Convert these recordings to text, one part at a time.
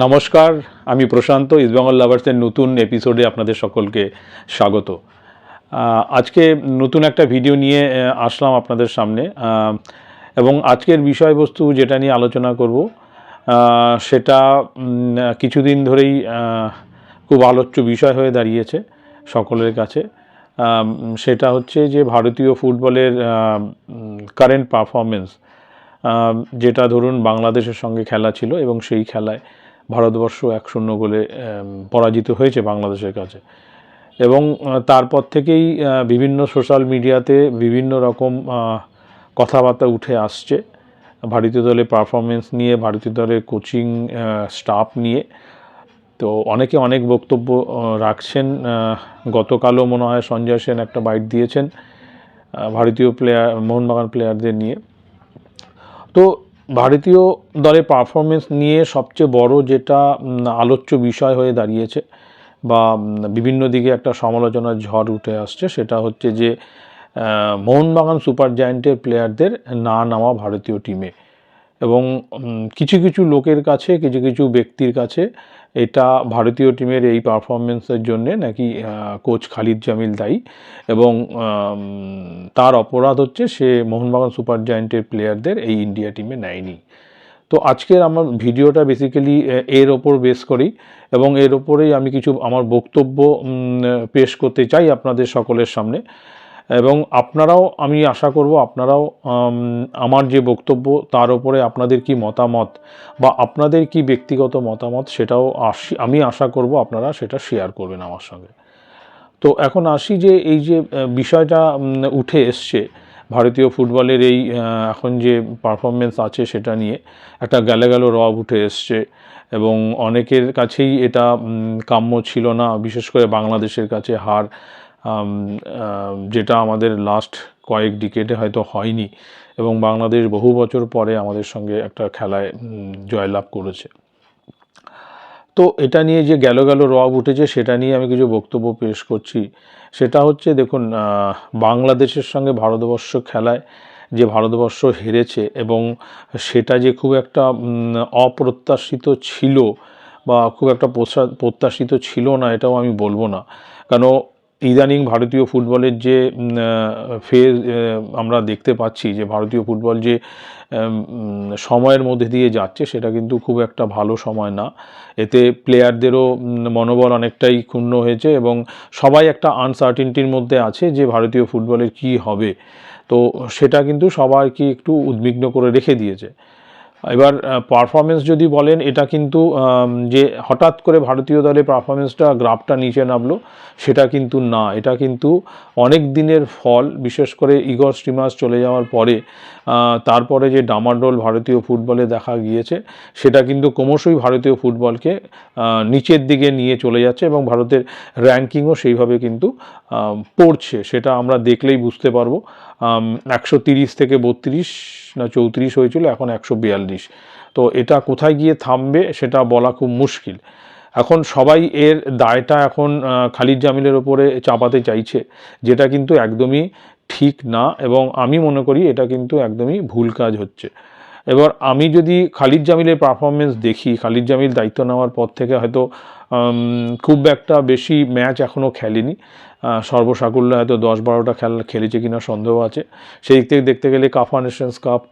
নমস্কার, আমি প্রশান্ত ইস্টবেঙ্গল লাভার্সের নতুন এপিসোডে আপনাদের সকলকে স্বাগত। আজকে নতুন একটা ভিডিও নিয়ে আসলাম আপনাদের সামনে। এবং আজকের বিষয়বস্তু যেটা নিয়ে আলোচনা করব সেটা কিছুদিন ধরেই খুব আলোচ্য বিষয় হয়ে দাঁড়িয়েছে সকলের কাছে। সেটা হচ্ছে যে ভারতীয় ফুটবলের কারেন্ট পারফরমেন্স যেটা ধরুন বাংলাদেশের সঙ্গে খেলা ছিল এবং সেই খেলায় ভারতবর্ষ এক শূন্য গোলে পরাজিত হয়েছে বাংলাদেশের কাছে। এবং তারপর থেকেই বিভিন্ন সোশ্যাল মিডিয়াতে বিভিন্ন রকম কথাবার্তা উঠে আসছে। ভারতীয় দলের পারফরমেন্স নিয়ে, ভারতীয় দলের কোচিং স্টাফ নিয়ে। তো অনেকে অনেক বক্তব্য রাখছেন। গতকালও মনে হয় সঞ্জয় সেন একটা বাইট দিয়েছেন ভারতীয় প্লেয়ার মোহনবাগান প্লেয়ারদের নিয়ে। তো ভারতীয় দলের পারফরমেন্স নিয়ে সবচেয়ে বড় যেটা আলোচ্য বিষয় হয়ে দাঁড়িয়েছে বা বিভিন্ন দিকে একটা সমালোচনার ঝড় উঠে আসছে, সেটা হচ্ছে যে মোহনবাগান সুপার জায়েন্টের প্লেয়ারদের না নামা ভারতীয় টিমে এবং কিছু কিছু লোকের কাছে, কিছু কিছু ব্যক্তির কাছে এটা ভারতীয় টিমের এই পারফরমেন্সের জন্য নাকি কোচ খালিদ জামিল দায়ী এবং তার অপরাধ হচ্ছে সে মোহনবাগান সুপার জায়ান্টের প্লেয়ারদের এই ইন্ডিয়া টিমে নেয়নি। তো আজকের আমার ভিডিওটা বেসিক্যালি এর ওপর বেস করি এবং এর ওপরেই আমি কিছু আমার বক্তব্য পেশ করতে চাই আপনাদের সকলের সামনে। এবং আপনারাও, আমি আশা করব আপনারাও আমার যে বক্তব্য, তার উপরে আপনাদের কি মতামত বা আপনাদের কি ব্যক্তিগত মতামত সেটাও আসি আমি আশা করব আপনারা সেটা শেয়ার করবেন আমার সঙ্গে। তো এখন আসি যে এই যে বিষয়টা উঠে এসছে ভারতীয় ফুটবলের এই এখন যে পারফরমেন্স আছে সেটা নিয়ে, একটা গেলে গেল রব উঠে এসছে এবং অনেকের কাছেই এটা কাম্য ছিল না, বিশেষ করে বাংলাদেশের কাছে হার যেটা আমাদের লাস্ট কয়েক ডিকেটে হয়তো হয়নি এবং বাংলাদেশ বহু বছর পরে আমাদের সঙ্গে একটা খেলায় জয়লাভ করেছে। তো এটা নিয়ে যে গেল গেল রব উঠেছে সেটা নিয়ে আমি কিছু বক্তব্য পেশ করছি। সেটা হচ্ছে দেখুন বাংলাদেশের সঙ্গে ভারতবর্ষ খেলায় যে ভারতবর্ষ হেরেছে এবং সেটা যে খুব একটা অপ্রত্যাশিত ছিল বা খুব একটা প্রত্যাশিত ছিল না, এটাও আমি বলব না। কেন ইদানিং ভারতীয় ফুটবলের যে ফেজ আমরা দেখতে পাচ্ছি যে ভারতীয় ফুটবল যে সময়ের মধ্যে দিয়ে যাচ্ছে সেটা কিন্তু খুব একটা ভালো সময় না। এতে প্লেয়ারদেরও মনোবল অনেকটাই ক্ষুণ্ণ হয়েছে এবং সবাই একটা আনসার্টিনটির মধ্যে আছে যে ভারতীয় ফুটবলের কি হবে। তো সেটা কিন্তু সবাইকে একটু উদ্বিগ্ন করে রেখে দিয়েছে। এবার পারফরমেন্স যদি বলেন, এটা কিন্তু যে হঠাৎ করে ভারতীয় দলের পারফরমেন্সটা গ্রাফটা নিচে নামলো, সেটা কিন্তু না। এটা কিন্তু অনেক দিনের ফল, বিশেষ করে ইগর স্টিমাস চলে যাওয়ার পরে তারপরে যে ডামাডোল ভারতীয় ফুটবলে দেখা গিয়েছে, সেটা কিন্তু ক্রমশই ভারতীয় ফুটবলকে নিচের দিকে নিয়ে চলে যাচ্ছে এবং ভারতের র্যাঙ্কিংও সেইভাবে কিন্তু পড়ছে, সেটা আমরা দেখলেই বুঝতে পারব। একশো তিরিশ থেকে বত্রিশ না চৌত্রিশ হয়েছিল, এখন একশো বিয়াল্লিশ। তো এটা কোথায় গিয়ে থামবে সেটা বলা খুব মুশকিল। এখন সবাই এর দায়টা এখন খালিদ জামিলের ওপরে চাপাতে চাইছে, যেটা কিন্তু একদমই ঠিক না এবং আমি মনে করি এটা কিন্তু একদমই ভুল কাজ হচ্ছে। এবার আমি যদি খালিদ জামিলের পারফরমেন্স দেখি, খালিদ জামিল দায়িত্ব নেওয়ার পর থেকে হয়তো খুব একটা বেশি ম্যাচ এখনও খেলেনি। সর্বসাকুল্যে হয়তো দশ বারোটা খেলা খেলেছে কিনা সন্দেহ আছে। সেই দিক থেকে দেখতে গেলে কাফা নেশনস কাপ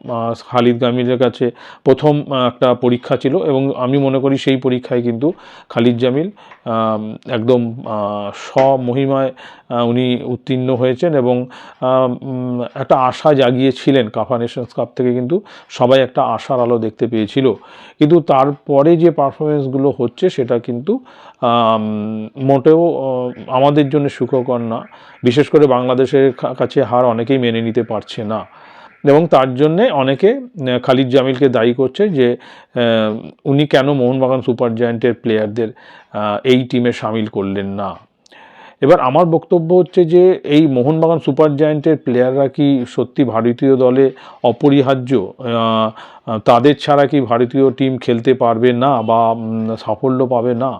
খালিদ জামিলের কাছে প্রথম একটা পরীক্ষা ছিল এবং আমি মনে করি সেই পরীক্ষায় কিন্তু খালিদ জামিল একদম স্বমহিমায় উনি উত্তীর্ণ হয়েছেন এবং একটা আশা জাগিয়েছিলেন কাফা নেশনস কাপ থেকে কিন্তু সবাই একটা আশার আলো দেখতে পেয়েছিল। কিন্তু তারপরে যে পারফরমেন্সগুলো হচ্ছে সেটা কিন্তু মোটেও আমাদের জন্য সুখকর না। বিশেষ করে বাংলাদেশের কাছে হার অনেকেই মেনে নিতে পারছে না। এবং তার জন্যে অনেকে খালিদ জামিলকে দায়ী করছে যে উনি কেন মোহনবাগান সুপার জায়ান্টের প্লেয়ারদের এই টিমে সামিল করলেন না। এবার আমার বক্তব্য হচ্ছে যে, এই মোহনবাগান সুপার জায়ান্টের প্লেয়াররা কি সত্যি ভারতীয় দলে অপরিহার্য? তাদের ছাড়া কি ভারতীয় টিম খেলতে পারবে না বা সাফল্য পাবে না?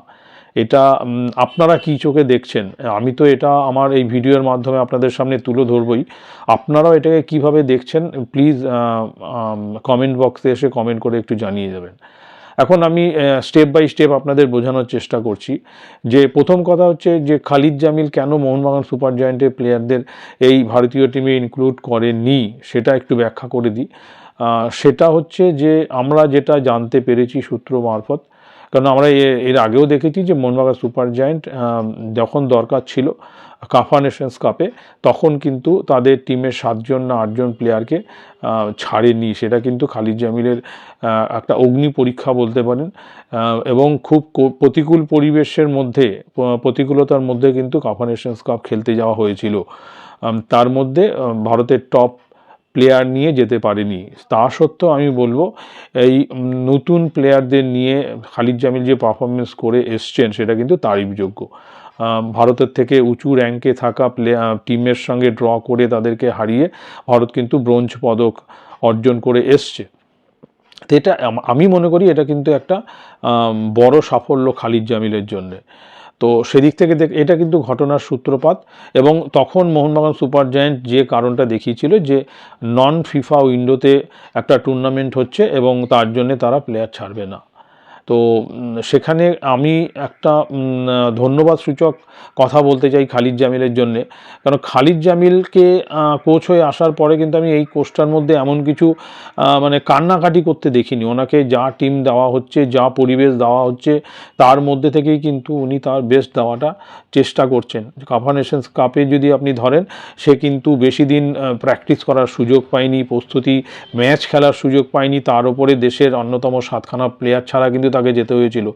এটা আপনারা কি চোখে দেখছেন? আমি তো এটা আমার এই ভিডিওর মাধ্যমে আপনাদের সামনে তুলে ধরবই। আপনারাও এটাকে কীভাবে দেখছেন? প্লিজ কমেন্ট বক্সে এসে কমেন্ট করে একটু জানিয়ে যাবেন। এখন আমি স্টেপ বাই স্টেপ আপনাদের বোঝানোর চেষ্টা করছি। যে প্রথম কথা হচ্ছে যে খালিদ জামিল কেন মোহনবাগান সুপার জয়েন্টের প্লেয়ারদের এই ভারতীয় টিমে ইনক্লুড করেনি সেটা একটু ব্যাখ্যা করে দিই। সেটা হচ্ছে যে আমরা যেটা জানতে পেরেছি সূত্র মারফত কারণ আমরা এর আগেও দেখেছি যে মোহনবাগান সুপার জায়েন্ট যখন দরকার ছিল কাফা নেশনস কাপে, তখন কিন্তু তাদের টিমের সাতজন না আটজন প্লেয়ারকে ছাড়েনি। সেটা কিন্তু খালিদ জামিলের একটা অগ্নি পরীক্ষা বলতে পারেন। এবং খুব প্রতিকূল পরিবেশের মধ্যে প্রতিকূলতার মধ্যে কিন্তু কাফা নেশনস কাপ খেলতে যাওয়া হয়েছিল। তার মধ্যে ভারতের টপ প্লেয়ার নিয়ে যেতে পারেনি। তা সত্ত্বেও আমি বলব, এই নতুন প্লেয়ারদের নিয়ে খালিদ জামিল যে পারফরমেন্স করে এসছেন, সেটা কিন্তু তারিফযোগ্য। ভারতের থেকে উঁচু র্যাঙ্কে থাকা প্লে টিমের সঙ্গে ড্র করে তাদেরকে হারিয়ে ভারত কিন্তু ব্রোঞ্জ পদক অর্জন করে এসছে। তো এটা আমি মনে করি এটা কিন্তু একটা বড় সাফল্য খালিদ জামিলের জন্যে। তো সেদিক থেকে দেখ, এটা কিন্তু ঘটনার সূত্রপাত এবং তখন মোহনবাগান সুপার জায়েন্ট যে কারণটা দেখিয়েছিল যে নন ফিফা উইন্ডোতে একটা টুর্নামেন্ট হচ্ছে এবং তার জন্যে তারা প্লেয়ার ছাড়বে না। তো সেখানে আমি একটা ধন্যবাদ সূচক কথা বলতে চাই খালিদ জামিলের জন্যে। কারণ খালিদ জামিলকে কোচ হয়ে আসার পরে কিন্তু আমি এই কোচটার মধ্যে এমন কিছু মানে কান্নাকাটি করতে দেখিনি। ওনাকে যা টিম দেওয়া হচ্ছে, যা পরিবেশ দেওয়া হচ্ছে, তার মধ্যে থেকেই কিন্তু উনি তার বেস্ট দেওয়াটা চেষ্টা করছেন। কাফা নেশনস কাপে যদি আপনি ধরেন, সে কিন্তু বেশি দিন প্র্যাকটিস করার সুযোগ পায়নি, প্রস্তুতি, ম্যাচ খেলার সুযোগ পায়নি, তার উপরে দেশের অন্যতম সাতখানা প্লেয়ার ছাড়া কিন্তু তাকে যেতে হয়েছিল।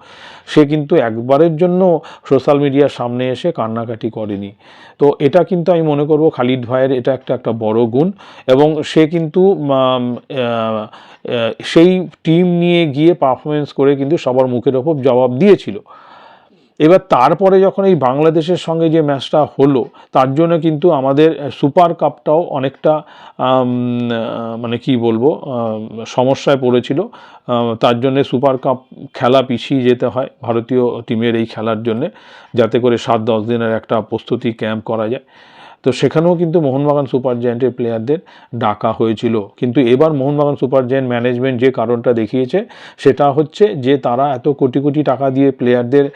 সে কিন্তু একবারের জন্য সোশ্যাল মিডিয়ার সামনে এসে কান্নাকাটি করেনি। তো এটা কিন্তু আমি মনে করব খালিদ ভাইয়ের এটা একটা একটা বড় গুণ এবং সে কিন্তু সেই টিম নিয়ে গিয়ে পারফরমেন্স করে কিন্তু সবার মুখের ওপর জবাব দিয়েছিল। এবার তারপরে যখন এই বাংলাদেশের সঙ্গে যে ম্যাচটা হলো, তার জন্য কিন্তু আমাদের সুপার কাপটাও অনেকটা মানে কি বলব সমস্যায় পড়েছিল। তার জন্য সুপার কাপ খেলা পিছিয়ে যেতে হয় ভারতীয় টিমের এই খেলার জন্যে, যাতে করে সাত দশ দিনের একটা প্রস্তুতি ক্যাম্প করা যায়। তো সেখানেও কিন্তু মোহনবাগান সুপার জায়েন্টের প্লেয়ারদের ডাকা হয়েছিল। কিন্তু এবার মোহনবাগান সুপার জায়েন্ট ম্যানেজমেন্ট যে কারণটা দেখিয়েছে, সেটা হচ্ছে যে তারা এত কোটি কোটি টাকা দিয়ে প্লেয়ারদের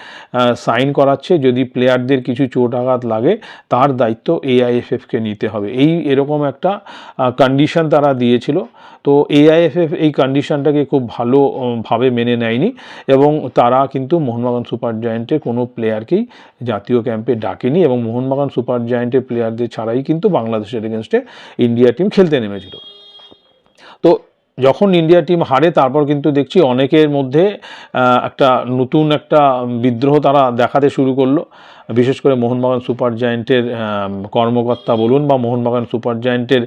সাইন করাচ্ছে, যদি প্লেয়ারদের কিছু চোট আঘাত লাগে, তার দায়িত্ব এআইএফএফকে নিতে হবে। এই এরকম একটা কন্ডিশন তারা দিয়েছিল। তো এআইএফএফ এই কন্ডিশনটাকে খুব ভালোভাবে মেনে নেয়নি এবং তারা কিন্তু মোহনবাগান সুপার জায়েন্টের কোনো প্লেয়ারকেই জাতীয় ক্যাম্পে ডাকেনি এবং মোহনবাগান সুপার জায়েন্টের প্লেয়ারদের ছাড়াই কিন্তু বাংলাদেশের এগেনস্টে ইন্ডিয়া টিম খেলতে নেমেছিল। তো যখন ইন্ডিয়া টিম হারে, তারপর কিন্তু দেখছি অনেকের মধ্যে একটা নতুন একটা বিদ্রোহ তারা দেখাতে শুরু করল। বিশেষ করে মোহনবাগান সুপার জায়েন্টের কর্মকর্তা বলুন বা মোহনবাগান সুপার জায়েন্টের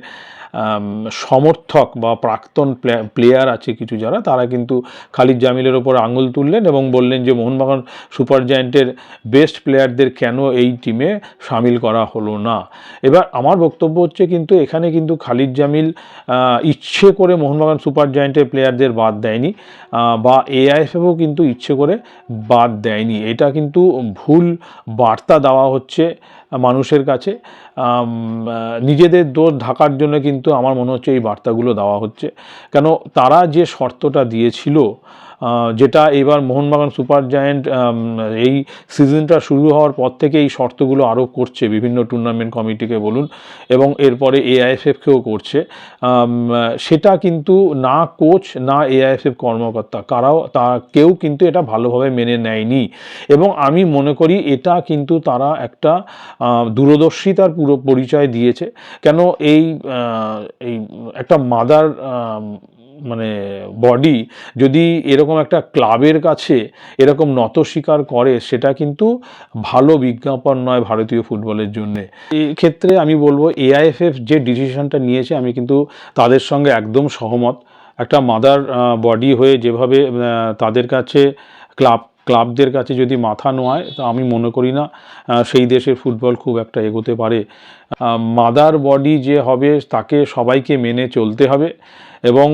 সমর্থক বা প্রাক্তন প্লেয়ার আছে কিছু যারা, তারা কিন্তু খালিদ জামিলের ওপর আঙুল তুললেন এবং বললেন যে, মোহনবাগান সুপার জায়েন্টের বেস্ট প্লেয়ারদের কেন এই টিমে সামিল করা হলো না? এবার আমার বক্তব্য হচ্ছে কিন্তু, এখানে কিন্তু খালিদ জামিল ইচ্ছে করে মোহনবাগান সুপার জায়েন্টের প্লেয়ারদের বাদ দেয়নি বা এআইএফএফও কিন্তু ইচ্ছে করে বাদ দেয়নি। এটা কিন্তু ভুল বার্তা দেওয়া হচ্ছে মানুষের কাছে নিজেদের দোষ ঢাকার জন্য কিন্তু আমার মনে হচ্ছে এই বার্তাগুলো দেওয়া হচ্ছে। কেন তারা যে শর্তটা দিয়েছিল যেটা এবার মোহনবাগান সুপার জায়েন্ট এই সিজনটা শুরু হওয়ার পর থেকে এই শর্তগুলো আরোপ করছে বিভিন্ন টুর্নামেন্ট কমিটিকে বলুন এবং এরপরে এআইএফএফকেও করছে। সেটা কিন্তু না কোচ, না এআইএফএফ কর্মকর্তা, কারাও, তা কেউ কিন্তু এটা ভালোভাবে মেনে নেয়নি এবং আমি মনে করি এটা কিন্তু তারা একটা দূরদর্শিতার পুরো পরিচয় দিয়েছে। কেন এই এই একটা মাদার মানে বডি যদি এরকম একটা ক্লাবের কাছে এরকম নত স্বীকার করে, সেটা কিন্তু ভালো বিজ্ঞাপন নয় ভারতীয় ফুটবলের জন্য। ক্ষেত্রে আমি বলব এআইএফএফ যে ডিসিশনটা নিয়েছে, আমি কিন্তু তাদের সঙ্গে একদম সহমত। একটা মাদার বডি হয়ে যেভাবে তাদের কাছে ক্লাব, ক্লাবদের কাছে যদি মাথা নোয়ায়, তো আমি মনে করি না সেই দেশের ফুটবল খুব একটা এগোতে পারে। মাদার বডি যে হবে, তাকে সবাইকে মেনে চলতে হবে। এবং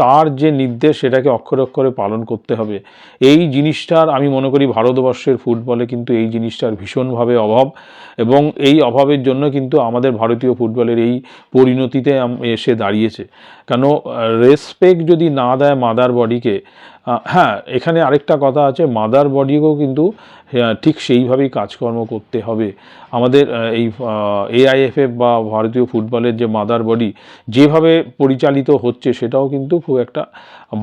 তার যে নির্দেশ সেটাকে অক্ষরে অক্ষরে পালন করতে হবে। এই জিনিসটার আমি মনে করি ভারতবর্ষের ফুটবলে কিন্তু এই জিনিসটার ভীষণভাবে অভাব এবং এই অভাবের জন্য কিন্তু আমাদের ভারতীয় ফুটবলের এই পরিণতিতে এসে দাঁড়িয়েছে। কেন রেসপেক্ট যদি না দেয় মাদার বডিকে হ্যাঁ এখানে আরেকটা কথা আছে মাদার বডিকেও কিন্তু হ্যাঁ, ঠিক সেইভাবেই কাজকর্ম করতে হবে। আমাদের এই এআইএফএফ বা ভারতীয় ফুটবলের যে মাদার বডি যেভাবে পরিচালিত হচ্ছে সেটাও কিন্তু খুব একটা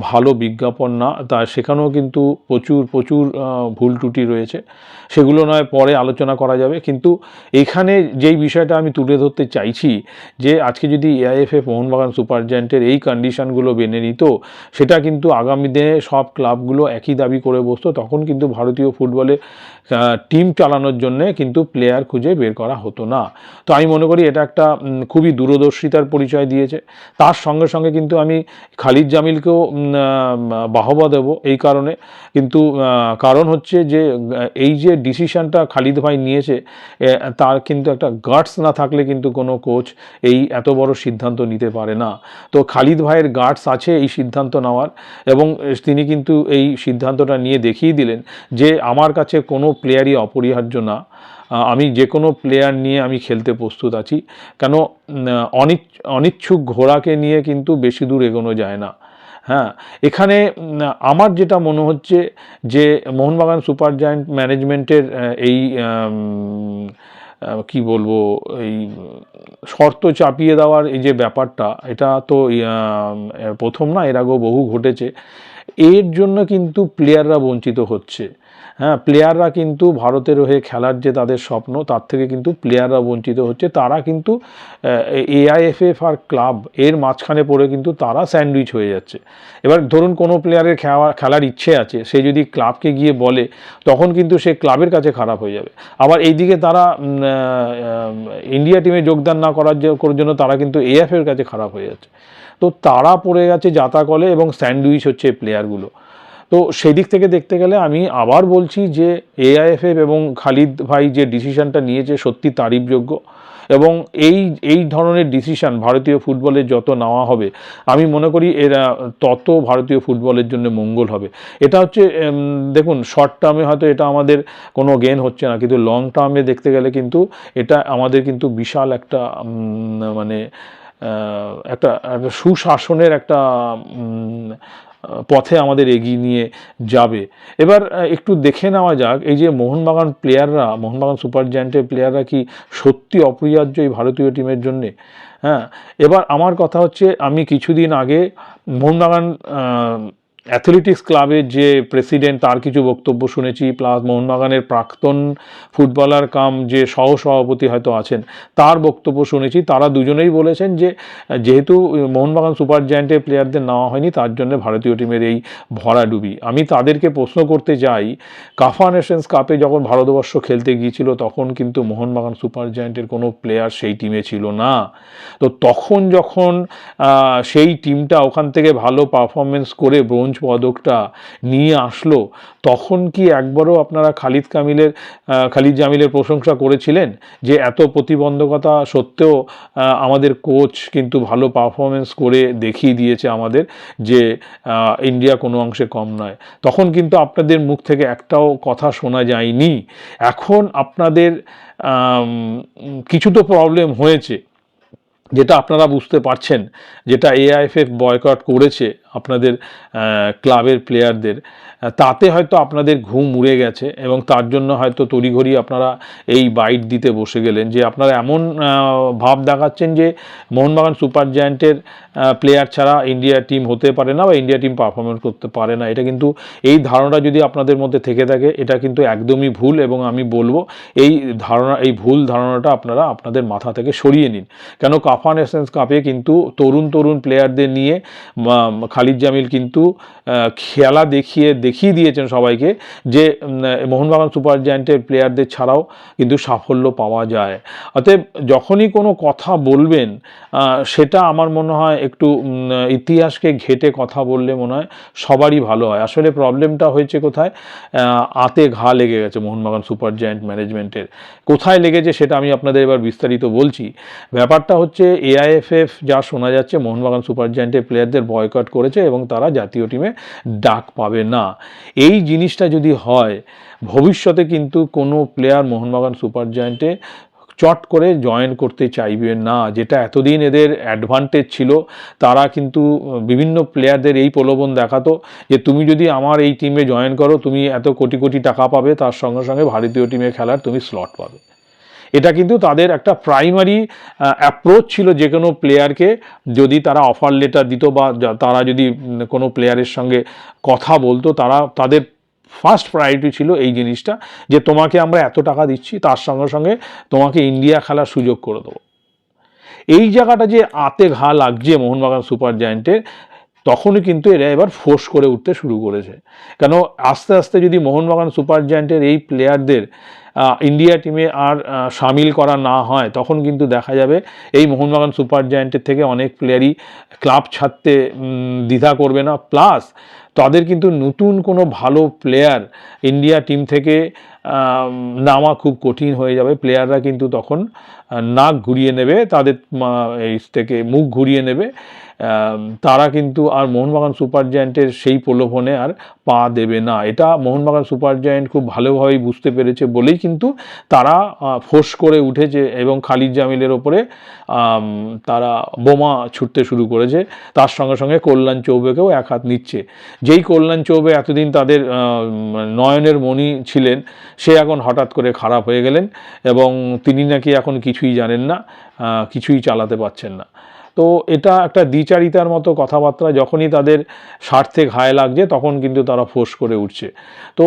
ভালো বিজ্ঞাপন না, তা সেখানেও কিন্তু প্রচুর প্রচুর ভুল ত্রুটি রয়েছে। সেগুলো নয়, পরে আলোচনা করা যাবে। কিন্তু এখানে যেই বিষয়টা আমি তুলে ধরতে চাইছি, যে আজকে যদি এআইএফএফ মোহনবাগান সুপার জায়েন্টের এই কন্ডিশনগুলো মেনে নিত, সেটা কিন্তু আগামী দিনে সব ক্লাবগুলো একই দাবি করে বসতো। তখন কিন্তু ভারতীয় ফুটবলে টিম চালানোর জন্য কিন্তু প্লেয়ার খুঁজে বের করা হতো না। তো আমি মনে করি এটা একটা খুবই দূরদর্শিতার পরিচয় দিয়েছে। তার সঙ্গে সঙ্গে কিন্তু আমি খালিদ জামিলকেও বাহবা দেব এই কারণে। কিন্তু কারণ হচ্ছে যে, এই যে ডিসিশনটা খালিদ ভাই নিয়েছে তার কিন্তু একটা গার্ডস না থাকলে কিন্তু কোনো কোচ এই এত বড় সিদ্ধান্ত নিতে পারে না। তো খালিদ ভাইয়ের গার্ডস আছে এই সিদ্ধান্ত নেওয়ার এবং তিনি কিন্তু এই সিদ্ধান্তটা নিয়ে দেখিয়ে দিলেন যে, আমার কাছে কোনো প্লেয়ারই অপরিহার্য না। আমি যে কোনো প্লেয়ার নিয়ে আমি খেলতে প্রস্তুত আছি। কেন অনিচ্ছুক ঘোড়াকে নিয়ে কিন্তু বেশি দূর এগোনো যায় না। হ্যাঁ এখানে আমার যেটা মনে হচ্ছে যে মোহনবাগান সুপার জায়েন্ট ম্যানেজমেন্টের এই কি বলব, এই, শর্ত চাপিয়ে দেওয়ার এই যে ব্যাপারটা, এটা তো প্রথম না, এর আগেও বহু ঘটেছে। এর জন্য কিন্তু প্লেয়াররা বঞ্চিত হচ্ছে। হ্যাঁ প্লেয়াররা কিন্তু ভারতের হয়ে খেলার যে তাদের স্বপ্ন, তার থেকে কিন্তু প্লেয়াররা বঞ্চিত হচ্ছে। তারা কিন্তু এআইএফএফ আর ক্লাব এর মাঝখানে পড়ে কিন্তু তারা স্যান্ডউইচ হয়ে যাচ্ছে। এবার ধরুন কোনো প্লেয়ারের খেলা খেলার ইচ্ছে আছে, সে যদি ক্লাবকে গিয়ে বলে, তখন কিন্তু সে ক্লাবের কাছে খারাপ হয়ে যাবে। আবার এইদিকে তারা ইন্ডিয়া টিমে যোগদান না করার জন্য তারা কিন্তু এএফের কাছে খারাপ হয়ে যাচ্ছে। তো তারা পড়ে গেছে জাতাকলে এবং স্যান্ডউইচ হচ্ছে প্লেয়ারগুলো তো সেই দিক থেকে দেখতে গেলে আমি আবার বলছি যে এআইএফএফ এবং খালিদ ভাই যে ডিসিশনটা নিয়েছে সত্যি তারিফযোগ্য এবং এই এই ধরনের ডিসিশন ভারতীয় ফুটবলের যত নেওয়া হবে, আমি মনে করি এরা তত ভারতীয় ফুটবলের জন্য মঙ্গল হবে। এটা হচ্ছে দেখুন শর্ট টার্মে হয়তো এটা আমাদের কোনো গেন হচ্ছে না, কিন্তু লং টার্মে দেখতে গেলে কিন্তু এটা আমাদের কিন্তু বিশাল একটা মানে একটা একটা সুশাসনের একটা পথে আমাদের এগিয়ে নিয়ে যাবে। এবার একটু দেখে নেওয়া যাক, এই যে মোহনবাগান প্লেয়াররা মোহনবাগান সুপার জায়ান্টের প্লেয়াররা কি সত্যি অপরিহার্য এই ভারতীয় টিমের জন্যে? হ্যাঁ এবার আমার কথা হচ্ছে, আমি কিছুদিন আগে মোহনবাগান অ্যাথলেটিক্স ক্লাবের যে প্রেসিডেন্ট, তার কিছু বক্তব্য শুনেছি, প্লাস মোহনবাগানের প্রাক্তন ফুটবলার কাম যে সহ সভাপতি হয়তো আছেন, তার বক্তব্য শুনেছি। তারা দুজনেই বলেছেন যে, যেহেতু মোহনবাগান সুপার জায়ান্টের প্লেয়ারদের নেওয়া হয়নি, তার জন্য ভারতীয় টিমের এই ভরাডুবি। আমি তাদেরকে প্রশ্ন করতে যাই, কাফা নেশনস কাপে যখন ভারতবর্ষ খেলতে গিয়েছিল, তখন কিন্তু মোহনবাগান সুপার জায়ান্টের কোনো প্লেয়ার সেই টিমে ছিল না। তো তখন যখন সেই টিমটা ওখান থেকে ভালো পারফরমেন্স করে ব্রোঞ্জ পদকটা নিয়ে আসলো, তখন কি একবারও আপনারা খালিদ কামিলের খালিদ জামিলের প্রশংসা করেছিলেন যে এত প্রতিবন্ধকতা সত্ত্বেও আমাদের কোচ কিন্তু ভালো পারফরমেন্স করে দেখিয়ে দিয়েছে আমাদের যে ইন্ডিয়া কোনো অংশে কম নয়। তখন কিন্তু আপনাদের মুখ থেকে একটাও কথা শোনা যায়নি। এখন আপনাদের কিছু তো প্রবলেম হয়েছে, যেটা আপনারা বুঝতে পারছেন, যেটা এআইএফএফ বয়কট করেছে। আপনাদের ক্লাবের প্লেয়ারদের তাতে হয়তো আপনাদের ঘুম উড়ে গেছে এবং তার জন্য হয়তো তড়িঘড়ি আপনারা এই বাইট দিতে বসে গেলেন যে আপনারা এমন ভাব দেখাচ্ছেন যে মোহনবাগান সুপার জায়ান্টের প্লেয়ার ছাড়া ইন্ডিয়া টিম হতে পারে না বা ইন্ডিয়া টিম পারফরমেন্স করতে পারে না। এটা কিন্তু এই ধারণা যদি আপনাদের মধ্যে থেকে থাকে, এটা কিন্তু একদমই ভুল এবং আমি বলব এই ধারণা, এই ভুল ধারণাটা আপনারা আপনাদের মাথা থেকে সরিয়ে নিন। কেন কাফান এসেন্স কাপে কিন্তু তরুণ তরুণ প্লেয়ারদের নিয়ে খালিদ জামিল কিন্তু খেলা দেখিয়ে দেখিয়ে দিয়েছেন সবাইকে যে মোহনবাগান সুপার জায়ান্টের প্লেয়ারদের ছাড়াও কিন্তু সাফল্য পাওয়া যায়। অতএব যখনই কোনো কথা বলবেন সেটা আমার মনে হয় একটু ইতিহাসকে ঘেটে কথা বললে মনে হয় সবারই ভালো হয়। আসলে প্রবলেমটা হয়েছে কোথায়? আতে ঘা লেগে গেছে মোহনবাগান সুপার জায়ান্ট ম্যানেজমেন্টের। কোথায় লেগেছে সেটা আমি আপনাদের এবার বিস্তারিত বলছি। ব্যাপারটা হচ্ছে এআইএফএফ যা শোনা যাচ্ছে, মোহনবাগান সুপার জায়ান্টের প্লেয়ারদের বয়কট করেছে এবং তারা জাতীয় টিমে ডাক পাবে না। এই জিনিসটা যদি হয়, ভবিষ্যতে কিন্তু কোনো প্লেয়ার মোহনবাগান সুপার জায়ান্টে চট করে জয়েন করতে চাইবে না, যেটা এতদিন এদের অ্যাডভান্টেজ ছিল। তারা কিন্তু, বিভিন্ন প্লেয়ারদের এই প্রলোভন দেখাতো যে, তুমি যদি আমার এই টিমে জয়েন করো, তুমি এত কোটি কোটি টাকা পাবে, তার সঙ্গে সঙ্গে ভারতীয় টিমে খেলার তুমি স্লট পাবে। এটা কিন্তু তাদের একটা প্রাইমারি অ্যাপ্রোচ ছিল যে কোনো প্লেয়ারকে যদি তারা অফার লেটার দিত বা তারা যদি কোনো প্লেয়ারের সঙ্গে কথা বলতো, তারা তাদের ফার্স্ট প্রায়োরিটি ছিল এই জিনিসটা যে তোমাকে আমরা এত টাকা দিচ্ছি, তার সঙ্গে সঙ্গে তোমাকে ইন্ডিয়া খেলার সুযোগ করে দেবো। এই জায়গাটা যে আতে ঘা লাগছে মোহনবাগান সুপার জায়েন্টের তখনই কিন্তু এরা এবার ফোর্স করে উঠতে শুরু করেছে। কেন, আস্তে আস্তে যদি মোহনবাগান সুপার জায়েন্টের এই প্লেয়ারদের ইন্ডিয়া টিমে আর সামিল করা না হয়, তখন কিন্তু দেখা যাবে এই মোহনবাগান সুপার জায়েন্টের থেকে অনেক প্লেয়ারই ক্লাব ছাড়তে দ্বিধা করবে না। প্লাস তাদের কিন্তু নতুন কোনো ভালো প্লেয়ার ইন্ডিয়া টিম থেকে নামা খুব কঠিন হয়ে যাবে। প্লেয়াররা কিন্তু তখন নাক ঘুরিয়ে নেবে, তাদের থেকে মুখ ঘুরিয়ে নেবে। তারা কিন্তু আর মোহনবাগান সুপার জায়েন্টের সেই প্রলোভনে আর পা দেবে না। এটা মোহনবাগান সুপার জায়েন্ট খুব ভালোভাবেই বুঝতে পেরেছে বলেই কিন্তু তারা ফোর্স করে উঠেছে এবং খালিদ জামিলের ওপরে তারা বোমা ছুটতে শুরু করেছে। তার সঙ্গে সঙ্গে কল্যাণ চৌবেকেও এক হাত নিচ্ছে। যেই কল্যাণ চৌবে এতদিন তাদের নয়নের মণি ছিলেন, সে এখন হঠাৎ করে খারাপ হয়ে গেলেন এবং তিনি নাকি এখন কিছুই জানেন না কিছুই চালাতে পারছেন না। তো এটা একটা দ্বিচারিতার মতো কথাবার্তা, যখনই তাদের স্বার্থে ঘায়ে লাগছে তখন কিন্তু তারা ফোর্স করে উঠছে। তো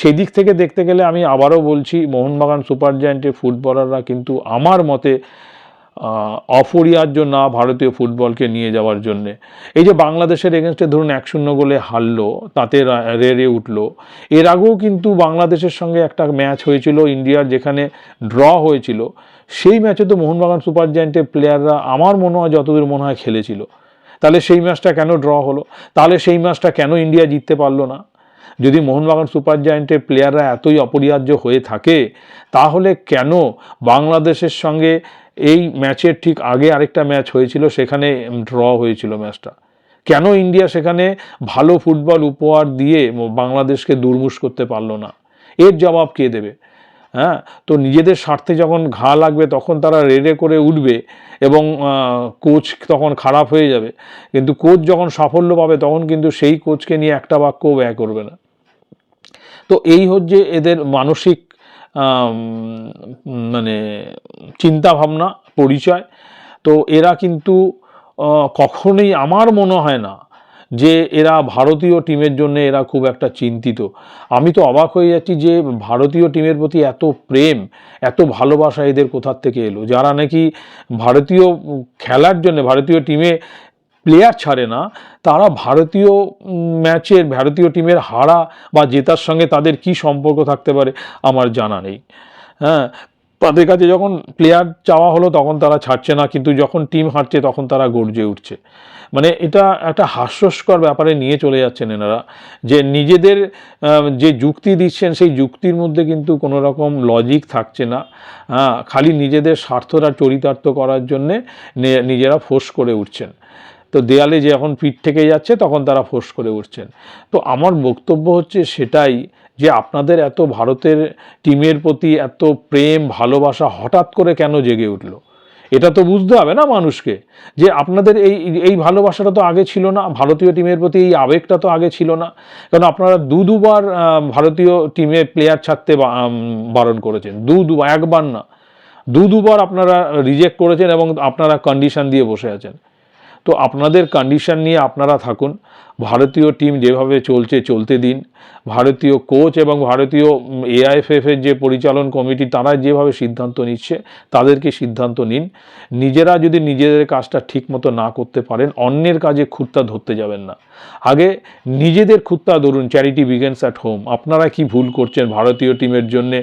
সেদিক থেকে দেখতে গেলে আমি আবারও বলছি, মোহনবাগান সুপার জায়ান্টের ফুটবলাররা কিন্তু আমার মতে অপরিহার্য না ভারতীয় ফুটবলকে নিয়ে যাওয়ার জন্যে। এই যে বাংলাদেশের এগেনস্টে ধরুন এক শূন্য গোলে হারলো, তাতে রেড়ে উঠল। এর আগেও কিন্তু বাংলাদেশের সঙ্গে একটা ম্যাচ হয়েছিল, ইন্ডিয়ার যেখানে ড্র হয়েছিল। সেই ম্যাচে তো মোহনবাগান সুপার জায়ান্টের প্লেয়াররা আমার মনে হয় যতদূর মনে হয় খেলেছিল। তাহলে সেই ম্যাচটা কেন ড্র হলো? তাহলে সেই ম্যাচটা কেন ইন্ডিয়া জিততে পারল না? যদি মোহনবাগান সুপার জায়ান্টের প্লেয়াররা এতই অপরিহার্য হয়ে থাকে, তাহলে কেন বাংলাদেশের সঙ্গে এই ম্যাচের ঠিক আগে আরেকটা ম্যাচ হয়েছিল, সেখানে ড্র হয়েছিল ম্যাচটা? কেন ইন্ডিয়া সেখানে ভালো ফুটবল উপহার দিয়ে বাংলাদেশকে দুর্মুষ করতে পারল না? এর জবাব কে দেবে? হ্যাঁ? তো নিজেদের স্বার্থে যখন ঘা লাগবে, তখন তারা রেডে করে উঠবে এবং কোচ তখন খারাপ হয়ে যাবে। কিন্তু কোচ যখন সাফল্য পাবে, তখন কিন্তু সেই কোচকে নিয়ে একটা বাক্যও ব্যয় করবে না। তো এই হচ্ছে এদের মানসিক মানে চিন্তা ভাবনা পরিচয়। তো এরা কিন্তু কখনোই আমার মনে হয় না যে এরা ভারতীয় টিমের জন্য এরা খুব একটা চিন্তিত। আমি তো অবাক হয়ে যাচ্ছি যে ভারতীয় টিমের প্রতি এত প্রেম, এত ভালোবাসা এদের কোথার থেকে এলো? যারা নাকি ভারতীয় খেলার জন্য, ভারতীয় টিমে প্লেয়ার ছাড়ে না, তারা ভারতীয় ম্যাচের, ভারতীয় টিমের হারা বা জেতার সঙ্গে তাদের কি সম্পর্ক থাকতে পারে আমার জানা নেই। হ্যাঁ তাদের কাছে যখন প্লেয়ার চাওয়া হলো তখন তারা ছাড়ছে না, কিন্তু যখন টিম হারছে তখন তারা গর্জে উঠছে। মানে এটা একটা হাস্যস্কর ব্যাপারে নিয়ে চলে যাচ্ছেন এনারা, যে নিজেদের যে যুক্তি দিচ্ছেন, সেই যুক্তির মধ্যে কিন্তু কোনো রকম লজিক থাকছে না। হ্যাঁ খালি নিজেদের স্বার্থটা চরিতার্থ করার জন্যে নিজেরা ফোর্স করে উঠছেন। তো দেয়ালে যে এখন পিঠ থেকে যাচ্ছে, তখন তারা ফোর্স করে উঠছেন। তো আমার বক্তব্য হচ্ছে সেটাই যে আপনাদের এত ভারতের টিমের প্রতি এত প্রেম, ভালোবাসা হঠাৎ করে কেন জেগে উঠল? এটা তো বুঝতে হবে না মানুষকে যে আপনাদের এই এই ভালোবাসাটা তো আগে ছিল না, ভারতীয় টিমের প্রতি এই আবেগটা তো আগে ছিল না। কারণ আপনারা দু দুবার ভারতীয় টিমে প্লেয়ার ছাড়তে বারণ করেছেন। দু দুবার, একবার না। দু দুবার আপনারা রিজেক্ট করেছেন এবং আপনারা কন্ডিশন দিয়ে বসে আছেন। তো আপনাদের কন্ডিশন নিয়ে আপনারা থাকুন। ভারতীয় টিম যেভাবে চলছে, চলতে দিন। ভারতীয় কোচ এবং ভারতীয় এআইএফএফ এর যে পরিচালন কমিটি তারা যেভাবে সিদ্ধান্ত নিচ্ছে, তাদেরকে সিদ্ধান্ত নিন। নিজেরা যদি নিজেদের কাজটা ঠিক মতো না করতে পারেন, অন্যের কাজে খুঁত্তা ধরতে যাবেন না। আগে নিজেদের খুঁত্তা ধরুন চ্যারিটি বিগেন্স অ্যাট হোম আপনারা কি ভুল করছেন ভারতীয় টিমের জন্যে?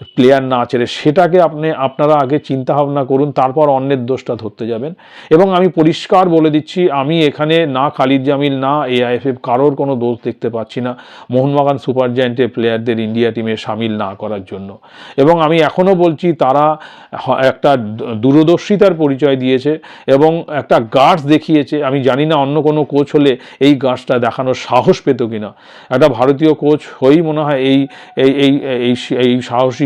প্লেয়ার না ছেড়ে সেটাকে আপনি, আপনারা আগে চিন্তা ভাবনা করুন, তারপর অন্যের দোষটা ধরতে যাবেন। এবং আমি পরিষ্কার বলে দিচ্ছি, আমি এখানে না খালিদ জামিল, না এআইএফএফ কারোর কোনো দোষ দেখতে পাচ্ছি না। মোহনবাগান সুপার জায়েন্টের প্লেয়ারদের ইন্ডিয়া টিমে সামিল না করার জন্য। এবং আমি এখনও বলছি, তারা একটা দূরদর্শিতার পরিচয় দিয়েছে এবং একটা গার্ডস দেখিয়েছে। আমি জানি না অন্য কোনো কোচ হলে এই গার্ডসটা দেখানোর সাহস পেত কিনা। একটা ভারতীয় কোচ হয়েই মনে হয় এই এই এই এই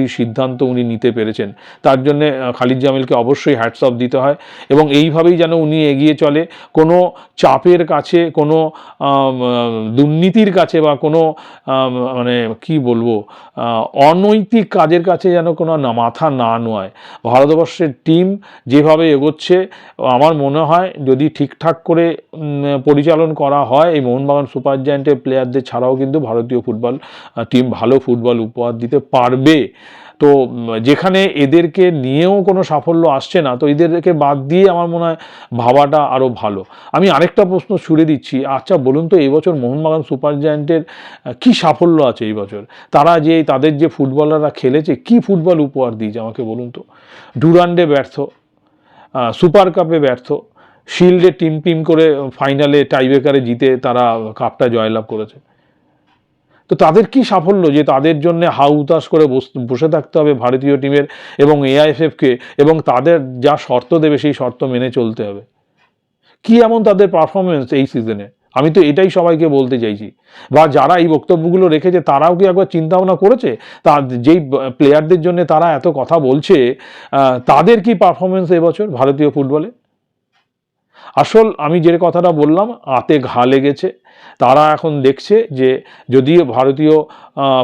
সাহসী সিদ্ধান্ত উনি নিতে পেরেছেন। তার জন্যে খালিদ জামিলকে অবশ্যই হ্যাটস অফ দিতে হয় এবং এইভাবেই যেন উনি এগিয়ে চলে। কোনো চাপের কাছে, কোনো দুর্নীতির কাছে বা কোনো মানে কি বলব অনৈতিক কাজের কাছে যেন কোনো মাথা না নোয় ভারতবর্ষের টিম যেভাবে এগোচ্ছে, আমার মনে হয় যদি ঠিকঠাক করে পরিচালন করা হয়, এই মোহনবাগান সুপার জায়েন্টের প্লেয়ারদের ছাড়াও কিন্তু ভারতীয় ফুটবল টিম ভালো ফুটবল উপহার দিতে পারবে। তো যেখানে এদেরকে নিয়েও কোনো সাফল্য আসছে না, তো এদেরকে বাদ দিয়ে আমার মনে হয় ভাবাটা আরও ভালো। আমি আরেকটা প্রশ্ন ছুড়ে দিচ্ছি। আচ্ছা বলুন তো, এবছর বছর মোহনবাগান সুপার জায়েন্টের কি সাফল্য আছে এই বছর তারা যে, তাদের যে ফুটবলাররা খেলেছে, কি ফুটবল উপহার দিয়েছে আমাকে বলুন তো? ডুরান্ডে ব্যর্থ সুপার কাপে ব্যর্থ, শিল্ডে টিম টিম করে ফাইনালে টাইব্রেকারে জিতে তারা কাপটা জয়লাভ করেছে। তো তাদের কি সাফল্য যে তাদের জন্য হাউ উতাস করে বস- বসে থাকতে হবে ভারতীয় টিমের এবং এআইএফএফকে এবং তাদের যা শর্ত দেবে সেই শর্ত মেনে চলতে হবে? কি এমন তাদের পারফরমেন্স এই সিজনে আমি তো এটাই সবাইকে বলতে চাইছি। বা যারা এই বক্তব্যগুলো রেখেছে, তারাও কি একবার চিন্তা ভাবনা করেছে? তা যেই প্লেয়ারদের জন্য তারা এত কথা বলছে তাদের কি পারফরমেন্স এবছর ভারতীয় ফুটবলে আসল আমি যে কথাটা বললাম আতে ঘা লেগেছে। তারা এখন দেখছে যে যদিও ভারতীয়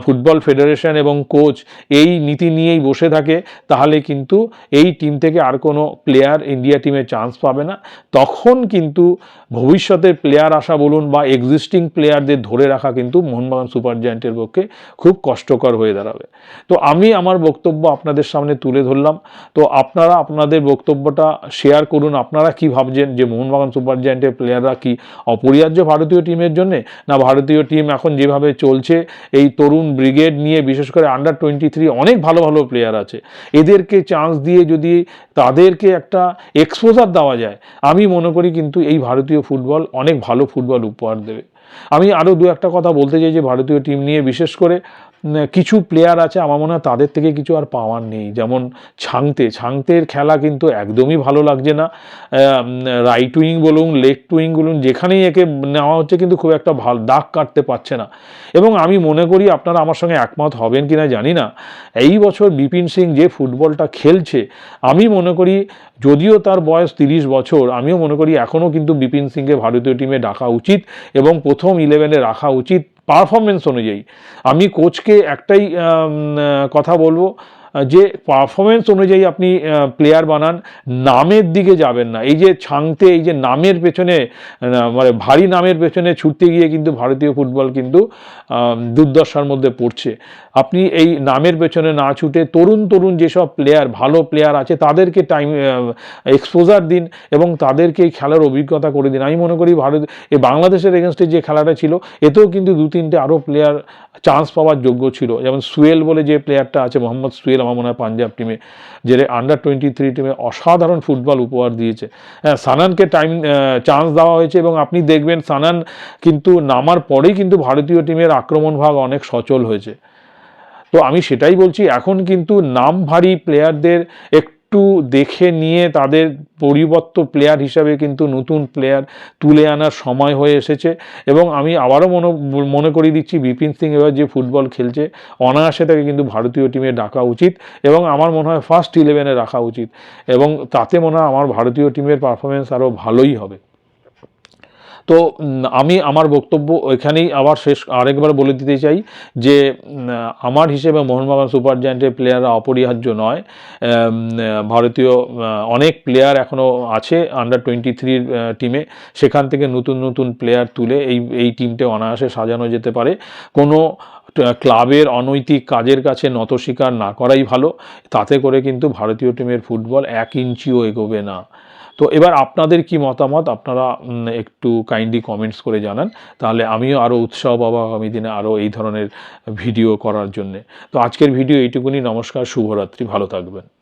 ফুটবল ফেডারেশন এবং কোচ এই নীতি নিয়েই বসে থাকে, তাহলে কিন্তু এই টিম থেকে আর কোনো প্লেয়ার ইন্ডিয়া টিমে চান্স পাবে না। তখন কিন্তু ভবিষ্যতের প্লেয়ার আসা বলুন বা এক্সিস্টিং প্লেয়ারদের ধরে রাখা কিন্তু মোহনবাগান সুপার জায়ান্টের পক্ষে খুব কষ্টকর হয়ে দাঁড়াবে। তো আমি আমার বক্তব্য আপনাদের সামনে তুলে ধরলাম। তো আপনারা আপনাদের বক্তব্যটা শেয়ার করুন। আপনারা কি ভাবছেন যে মোহনবাগান সুপার জায়ান্টের প্লেয়াররা কি অপরিহার্য ভারতীয় টিমের জন্য? না ভারতীয় টিম এখন যেভাবে চলছে, এই তরুণ ব্রিগেড নিয়ে, বিশেষ করে আন্ডার টোয়েন্টি থ্রি অনেক ভালো ভালো প্লেয়ার আছে। এদেরকে চান্স দিয়ে যদি তাদেরকে একটা এক্সপোজার দেওয়া যায়, আমি মনে করি কিন্তু এই ভারতীয় ফুটবল অনেক ভালো ফুটবল উপহার দেবে। আমি আরও দু একটা কথা বলতে চাই যে, ভারতীয় টিম নিয়ে, বিশেষ করে কিছু প্লেয়ার আছে, আমার মনে হয় তাদের থেকে কিছু আর পাওয়ার নেই। যেমন ছাংতে, ছাংতের খেলা কিন্তু একদমই ভালো লাগছে না। রাইট উইং বলুন লেফট উইং বলুন, যেখানেই একে নেওয়া হচ্ছে কিন্তু খুব একটা ভালো, দাগ কাটতে পারছে না। এবং আমি মনে করি আপনারা আমার সঙ্গে একমত হবেন কিনা জানি না। এই বছর বিপিন সিং যে ফুটবলটা খেলছে, আমি মনে করি যদিও তার বয়স তিরিশ বছর, আমিও মনে করি এখনও কিন্তু বিপিন সিংকে ভারতীয় টিমে ডাকা উচিত এবং প্রথম ইলেভেনে রাখা উচিত। পারফরমেন্স অনুযায়ী। আমি কোচকে একটাই কথা বলব, যে পারফরমেন্স অনুযায়ী আপনি প্লেয়ার বানান, নামের দিকে যাবেন না। এই যে ছাংতে এই যে নামের পেছনে মানে ভারী নামের পেছনে ছুটতে গিয়ে কিন্তু ভারতীয় ফুটবল কিন্তু দুর্দশার মধ্যে পড়ছে। আপনি এই নামের পেছনে না ছুটে তরুণ তরুণ যেসব প্লেয়ার ভালো প্লেয়ার আছে, তাদেরকে টাইম এক্সপোজার দিন এবং তাদেরকে খেলার অভিজ্ঞতা করে দিন। আমি মনে করি ভারত, এই বাংলাদেশের এগেনস্টে যে খেলাটা ছিল, এতেও কিন্তু দু তিনটে আরও প্লেয়ার চান্স পাওয়ার যোগ্য ছিল। যেমন সুয়েল বলে যে প্লেয়ারটা আছে, মোহাম্মদ সুয়েল আমার মনে হয় পাঞ্জাব টিমে যে আন্ডার টোয়েন্টি থ্রি টিমে অসাধারণ ফুটবল উপহার দিয়েছে। হ্যাঁ সানানকে টাইম চান্স দেওয়া হয়েছে এবং আপনি দেখবেন সানান কিন্তু নামার পরেই কিন্তু ভারতীয় টিমের আক্রমণ ভাগ অনেক সচল হয়েছে। তো আমি সেটাই বলছি, এখন কিন্তু নাম ভারী প্লেয়ারদের একটু দেখে নিয়ে তাদের পরিবর্ত প্লেয়ার হিসাবে কিন্তু নতুন প্লেয়ার তুলে আনার সময় হয়ে এসেছে এবং আমি আবারও মনে মনে করিয়ে দিচ্ছি, বিপিন সিং এবার যে ফুটবল খেলছে, অনায়াসে তাকে কিন্তু ভারতীয় টিমে ডাকা উচিত এবং আমার মনে হয় ফার্স্ট ইলেভেনে রাখা উচিত এবং তাতে মনে হয় আমার ভারতীয় টিমের পারফরমেন্স আরও ভালোই হবে। তো আমি আমার বক্তব্য এখানেই আবার শেষ, আরেকবার বলে দিতে চাই যে আমার হিসেবে মোহনবাগান সুপার জায়ান্টের প্লেয়াররা অপরিহার্য নয়। ভারতীয় অনেক প্লেয়ার এখনও আছে আন্ডার টোয়েন্টি থ্রির টিমে সেখান থেকে নতুন নতুন প্লেয়ার তুলে এই এই টিমটা অনায়াসে সাজানো যেতে পারে। কোনো ক্লাবের অনৈতিক কাজের কাছে নত স্বীকার না করাই ভালো। তাতে করে কিন্তু ভারতীয় টিমের ফুটবল এক ইঞ্চিও এগোবে না। তো এবার আপনাদের কি মতামত? আপনারা একটু কাইন্ডলি কমেন্টস করে জানান। তাহলে আমিও আরও উৎসাহ পাবো আগামী দিনে আরও এই ধরনের ভিডিও করার জন্যে। তো আজকের ভিডিও এইটুকুনি। নমস্কার, শুভরাত্রি। ভালো থাকবেন।